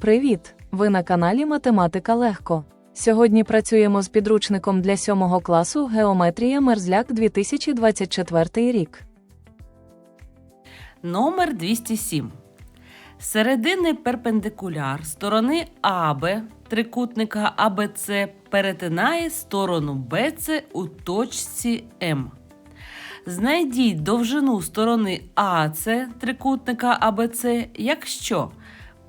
Привіт! Ви на каналі Математика Легко. Сьогодні працюємо з підручником для 7 класу Геометрія Мерзляк 2024 рік. Номер 207. Середини перпендикуляр сторони АБ трикутника АБЦ перетинає сторону БЦ у точці М. Знайдіть довжину сторони АЦ трикутника АБЦ, якщо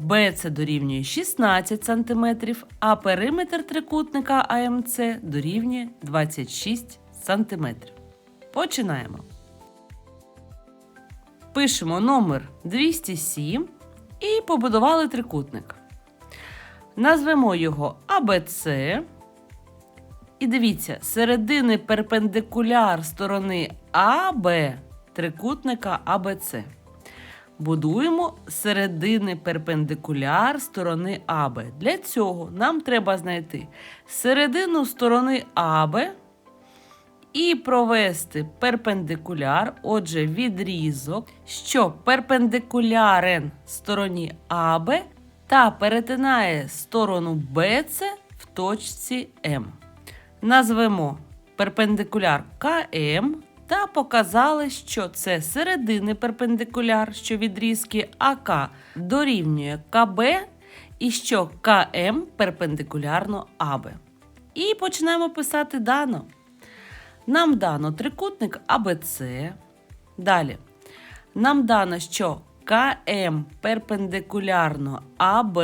БЦ дорівнює 16 см, а периметр трикутника АМЦ дорівнює 26 см. Починаємо. Пишемо номер 207 і побудували трикутник. Назвемо його АБЦ. І дивіться, середини перпендикуляр сторони АБ трикутника АБЦ. Будуємо середини перпендикуляр сторони АБ. Для цього нам треба знайти середину сторони АБ і провести перпендикуляр, отже, відрізок, що перпендикулярен стороні АБ та перетинає сторону БЦ в точці М. Назвемо перпендикуляр КМ та показали, що це середини перпендикуляр, що відрізки АК дорівнює КБ і що КМ перпендикулярно АБ. І починаємо писати дано. Нам дано трикутник АБЦ. Далі. Нам дано, що КМ перпендикулярно АБ.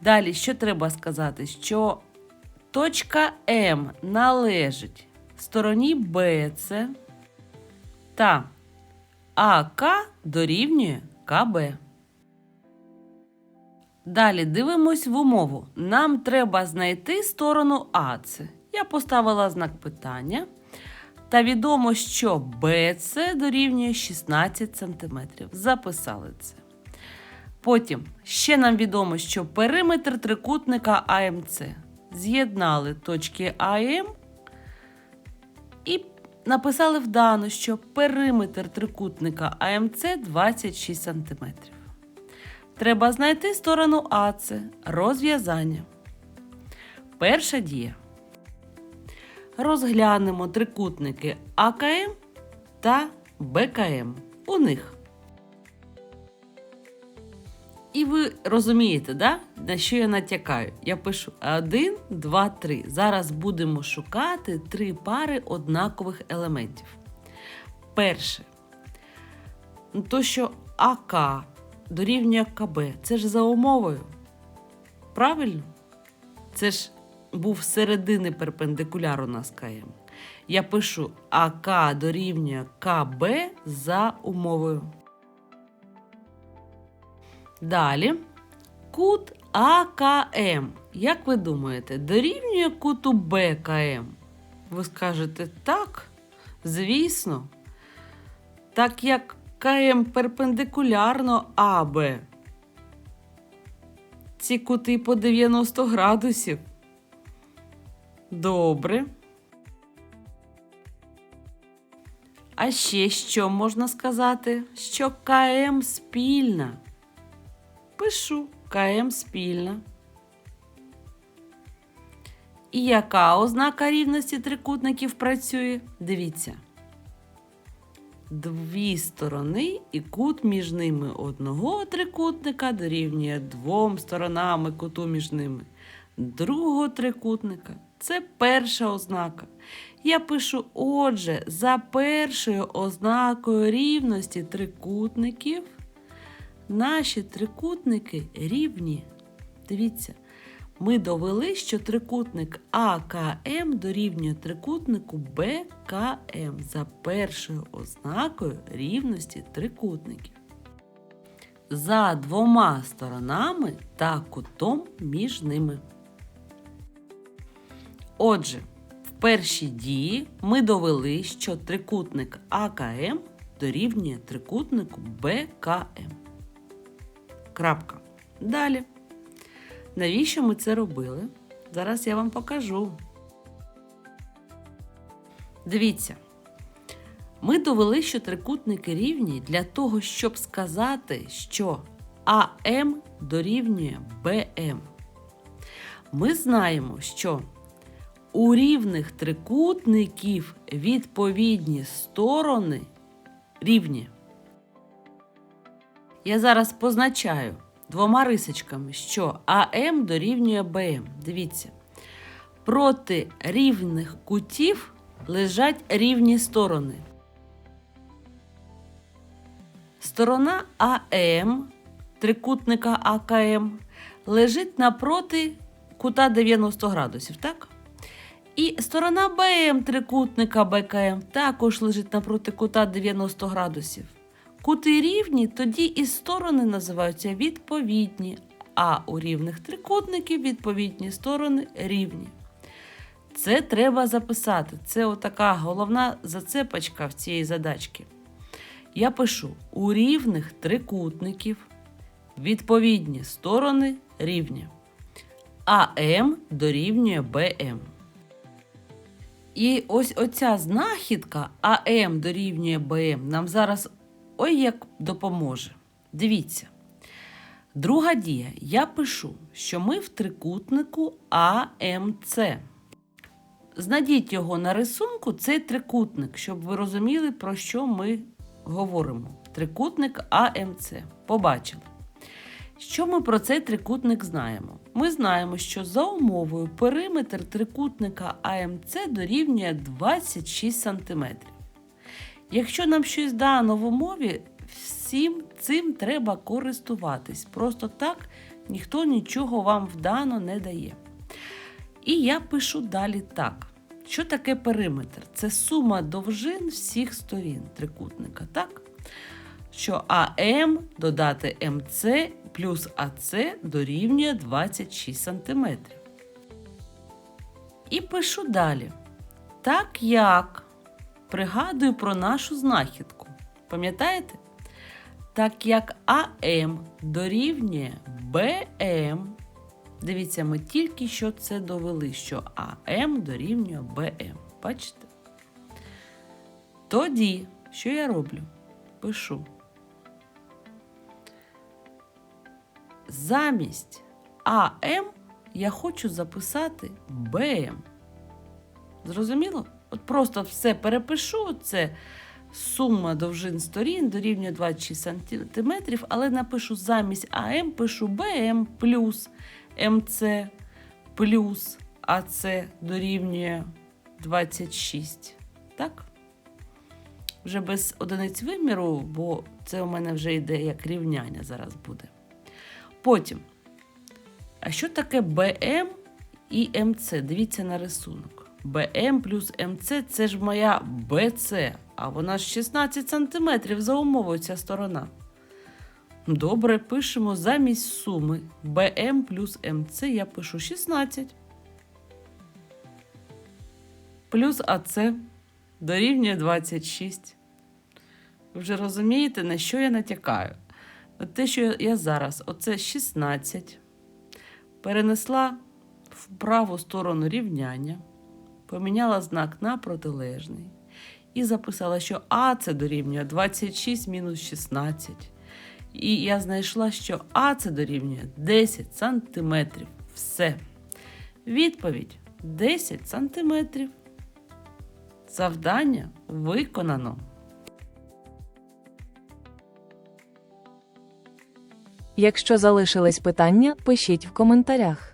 Далі, що треба сказати? Що точка М належить стороні БЦ та АК дорівнює КБ. Далі дивимось в умову. Нам треба знайти сторону АЦ. Я поставила знак питання. Та відомо, що БЦ дорівнює 16 см. Записали це. Потім ще нам відомо, що периметр трикутника АМЦ. З'єднали точки АМ і написали вдано, що периметр трикутника АМЦ 26 см. Треба знайти сторону АЦ. Розв'язання. Перша дія. Розглянемо трикутники АКМ та БКМ. У них. І ви розумієте, да? на що я натякаю? Я пишу 1, 2, 3. Зараз будемо шукати три пари однакових елементів. Перше. Ну, То, що АК дорівнює КБ, це ж за умовою. Правильно? Це ж був середини перпендикуляр у нас КМ. Я пишу АК дорівнює КБ за умовою. Далі кут АКМ. Як ви думаєте, дорівнює куту БКМ? Ви скажете так, звісно. Так як КМ перпендикулярно АБ. Ці кути по 90 градусів. Добре. А ще що можна сказати? Що КМ спільна. Пишу КМ спільна. І яка ознака рівності трикутників працює? Дивіться. Дві сторони і кут між ними одного трикутника дорівнює двом сторонами куту між ними. Другого трикутника це перша ознака. Я пишу, отже, за першою ознакою рівності трикутників наші трикутники рівні. Дивіться, ми довели, що трикутник АКМ дорівнює трикутнику БКМ за першою ознакою рівності трикутників. За двома сторонами та кутом між ними. Отже, в першій дії ми довели, що трикутник АКМ дорівнює трикутнику БКМ. Крапка. Далі. Навіщо ми це робили? Зараз я вам покажу. Дивіться. Ми довели, що трикутники рівні для того, щоб сказати, що АМ дорівнює БМ. Ми знаємо, що у рівних трикутників відповідні сторони рівні. Я зараз позначаю двома рисочками, що АМ дорівнює БМ. Дивіться. Проти рівних кутів лежать рівні сторони. Сторона АМ трикутника АКМ лежить напроти кута 90 градусів, так? І сторона БМ трикутника БКМ також лежить напроти кута 90 градусів. Кути рівні, тоді і сторони називаються відповідні, а у рівних трикутників відповідні сторони рівні. Це треба записати. Це отака головна зацепочка в цієї задачки. Я пишу у рівних трикутників відповідні сторони рівні. АМ дорівнює БМ. І ось оця знахідка АМ дорівнює БМ нам зараз ой як допоможе. Дивіться. Друга дія. Я пишу, що ми в трикутнику АМЦ. Знайдіть його на рисунку, цей трикутник, щоб ви розуміли, про що ми говоримо. Трикутник АМЦ. Побачили. Що ми про цей трикутник знаємо? Ми знаємо, що за умовою периметр трикутника АМЦ дорівнює 26 см. Якщо нам щось дано в умові, всім цим треба користуватись. Просто так ніхто нічого вам вдано не дає. І я пишу далі так. Що таке периметр? Це сума довжин всіх сторін трикутника, так? Що АМ додати МЦ плюс АЦ дорівнює 26 см. І пишу далі. Так як пригадую про нашу знахідку. Пам'ятаєте? Так як АМ дорівнює БМ, Дивіться, ми тільки що це довели, що АМ дорівнює БМ. Бачите? Тоді, що я роблю? Пишу. Замість АМ я хочу записати БМ. Зрозуміло? От просто все перепишу. Це сума довжин сторін дорівнює 26 см, але напишу замість АМ, пишу БМ плюс МЦ плюс АЦ дорівнює 26. Так? Вже без одиниць виміру, бо це у мене вже йде як рівняння зараз буде. Потім. А що таке БМ і МЦ? Дивіться на рисунок. БМ плюс МЦ це ж моя БЦ, а вона ж 16 см за умовою ця сторона. Добре, пишемо замість суми BM плюс МЦ я пишу 16. Плюс АЦ дорівнює 26. Ви вже розумієте, на що я натякаю? На те, що я зараз, оце 16, перенесла в праву сторону рівняння, поміняла знак на протилежний і записала, що АЦ дорівнює 26 мінус 16. І я знайшла, що А це дорівнює 10 сантиметрів. Все. Відповідь 10 сантиметрів. Завдання виконано. Якщо залишились питання, пишіть в коментарях.